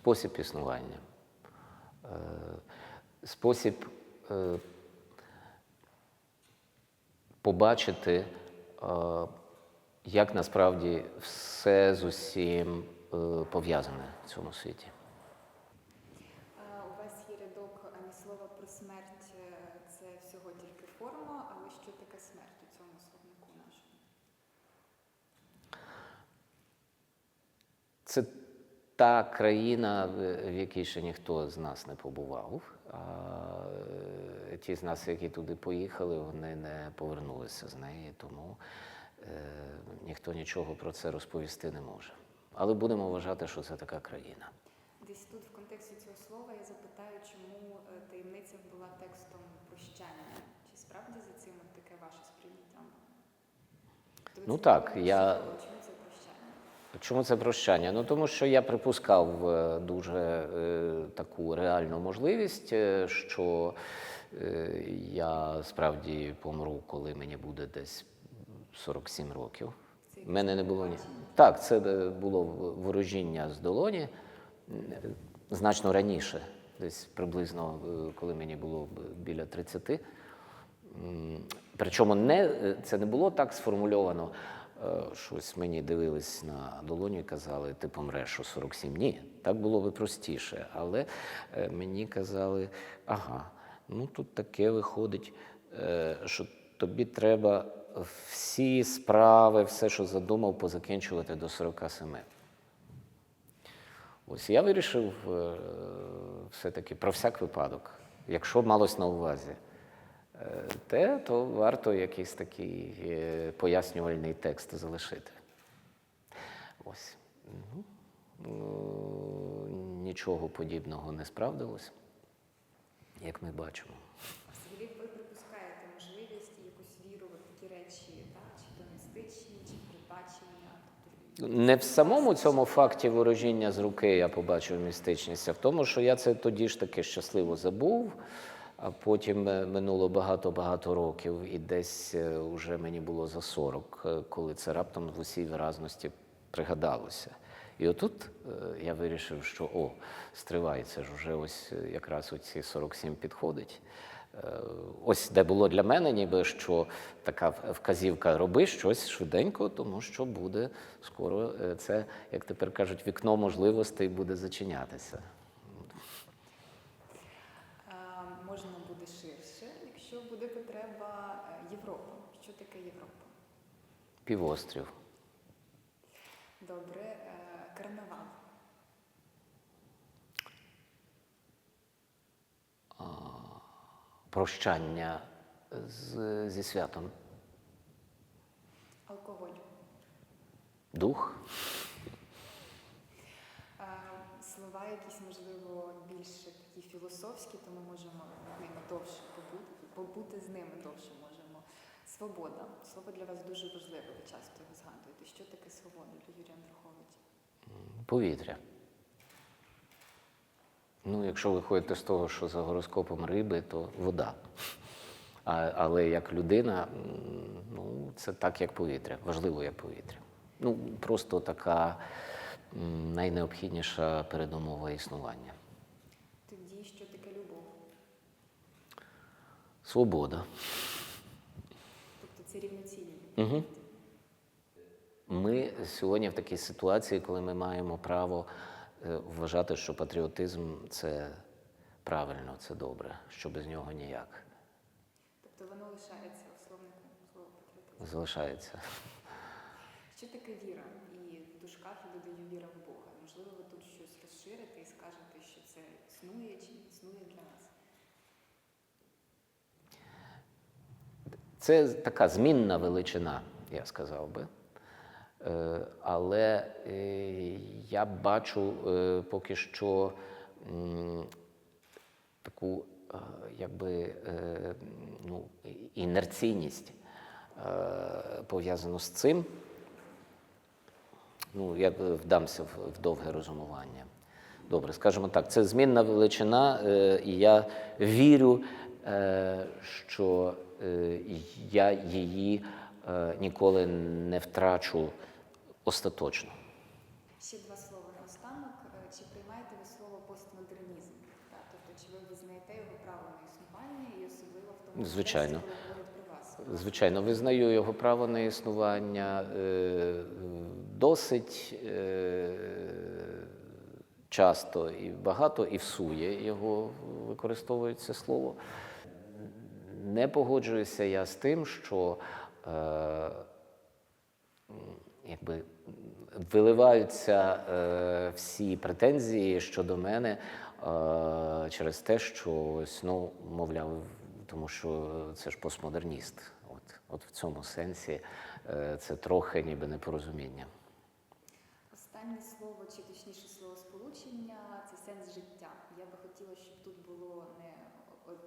спосіб існування, е, спосіб е, побачити, е, як насправді все з усім пов'язане в цьому світі. А У вас є рядок, а не слово про смерть е, це всього тільки форма, але що таке смерть у цьому словнику нашому? Це та країна, в якій ще ніхто з нас не побував. А е, ті з нас, які туди поїхали, вони не повернулися з неї, тому е, ніхто нічого про це розповісти не може. Але будемо вважати, що це така країна. Десь тут в контексті цього слова я запитаю, чому е, таємниця була текстом прощання. Чи справді за цим таке ваше сприйняття? Ну так, я- Чому це прощання? Ну тому що я припускав е, дуже е, таку реальну можливість, е, що е, я справді помру, коли мені буде десь 47 років. У мене не було ні. Так, це е, було ворожіння з долоні значно раніше, десь приблизно, коли мені було біля 30. Причому не, це не було так сформульовано. Е, Щось мені дивились на долоню і казали, ти помреш у 47. Ні, так було би простіше. Але е, мені казали, ага, ну тут таке виходить, е, що тобі треба всі справи, все, що задумав, позакінчувати до 47. Ось я вирішив все-таки про всяк випадок, якщо малось на увазі, те, то варто якийсь такий е, пояснювальний текст залишити. Ось. Ну, нічого подібного не справдилось, як ми бачимо. Ви припускаєте можливість і якусь віру в такі речі, так? чи то містичні, чи передбачення? Тобто Не в самому цьому факті ворожіння з руки я побачив містичність, а в тому, що я це тоді ж таки щасливо забув, а потім е, минуло багато-багато років, і десь вже мені було за 40, е, коли це раптом в усій виразності пригадалося. І отут е, я вирішив, що о, стривай, це ж вже ось е, якраз оці 47 підходить. Е, Ось де було для мене, ніби що така вказівка роби щось швиденько, тому що буде скоро е, це, як тепер кажуть, вікно можливостей буде зачинятися. А, можна буде ширше, якщо буде потреба е, Європа. Що таке Європа? Півострів. Добре, е, карнавал. Прощання з, зі святом. Алкоголь. Дух. Е, Слова якісь, можливо, більш такі філософські, то ми можемо з ними довше побути, побути з ними довше можемо. Свобода. Слово для вас дуже важливе, ви часто його згадуєте. Що таке свобода для Юрія Андруховича? Повітря. Ну, якщо ви ходите з того, що за гороскопом риби, то вода. А, але як людина, ну, це так, як повітря, важливо як повітря. Ну, просто така найнеобхідніша передумова існування. Тоді що таке любов? Свобода. Це рівноцінні. Угу. Ми сьогодні в такій ситуації, коли ми маємо право е, вважати, що патріотизм це правильно, це добре, що без нього ніяк Тобто воно лишається у словнику слово патріотизм. залишається. Що таке віра? І в дужках додаю віра в Бога. Можливо, ви тут щось розширите і скажете, що це існує чи не існує для нас. Це така змінна величина, я сказав би. Е, Але е, я бачу е, поки що таку якби ну, інерційність пов'язану з цим. Ну, я вдамся в, довге розумування. Добре, скажімо так, це змінна величина, і я вірю, Е, що е, я її е, ніколи не втрачу остаточно. Ще два слова на останок. Чи приймаєте ви слово постмодернізм? Тобто, чи ви визнаєте його право на існування і особливо в тому, Звичайно. Звичайно, визнаю його право на існування досить часто і багато і всує його використовують це слово. Не погоджуюся я з тим, що е, якби виливаються е, всі претензії щодо мене е, через те, що ось, ну, мовляв, тому що це ж постмодерніст. От, от в цьому сенсі е, це трохи ніби непорозуміння. Останнє слово, чи точніше слово сполучення це сенс життя. Я би хотіла, щоб тут було не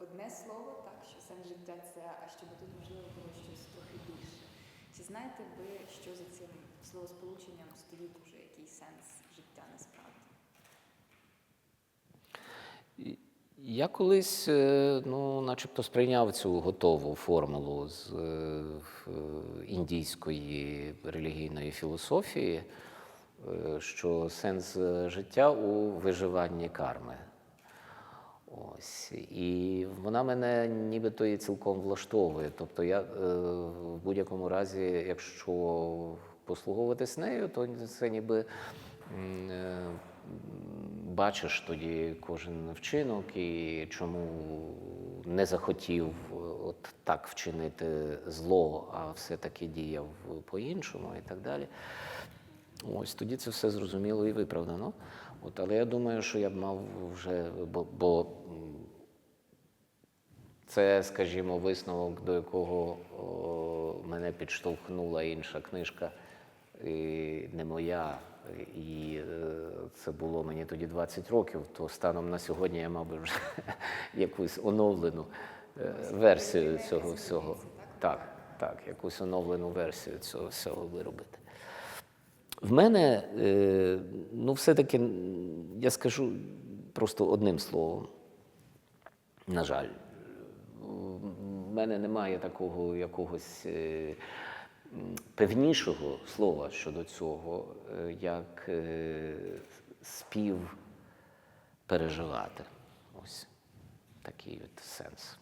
одне слово, так що сенс життя це, а щоб тут можливо було щось трохи більше. Чи знаєте ви, що за цим словосполученням стоїть уже який сенс життя насправді? Я колись, е, ну, начебто, сприйняв цю готову формулу з е, е, індійської релігійної філософії, що сенс життя у виживанні карми. Ось. І вона мене нібито і цілком влаштовує. Тобто я е, в будь-якому разі, якщо послуговуватись нею, то це ніби е, бачиш тоді кожен вчинок і чому не захотів е, от так вчинити зло, а все-таки діяв по-іншому і так далі. Ось тоді це все зрозуміло і виправдано. От, але я думаю, що я б мав вже, бо, бо це, скажімо, висновок, до якого о, мене підштовхнула інша книжка, і не моя. І е, це було мені тоді 20 років, то станом на сьогодні я мав би вже якусь оновлену е, версію цього всього. Так, так, якусь оновлену версію цього всього виробити. В мене, е, ну, все-таки, я скажу просто одним словом. На жаль, в мене немає такого якогось е, певнішого слова щодо цього, е, як е, спів переживати. Ось такий от сенс.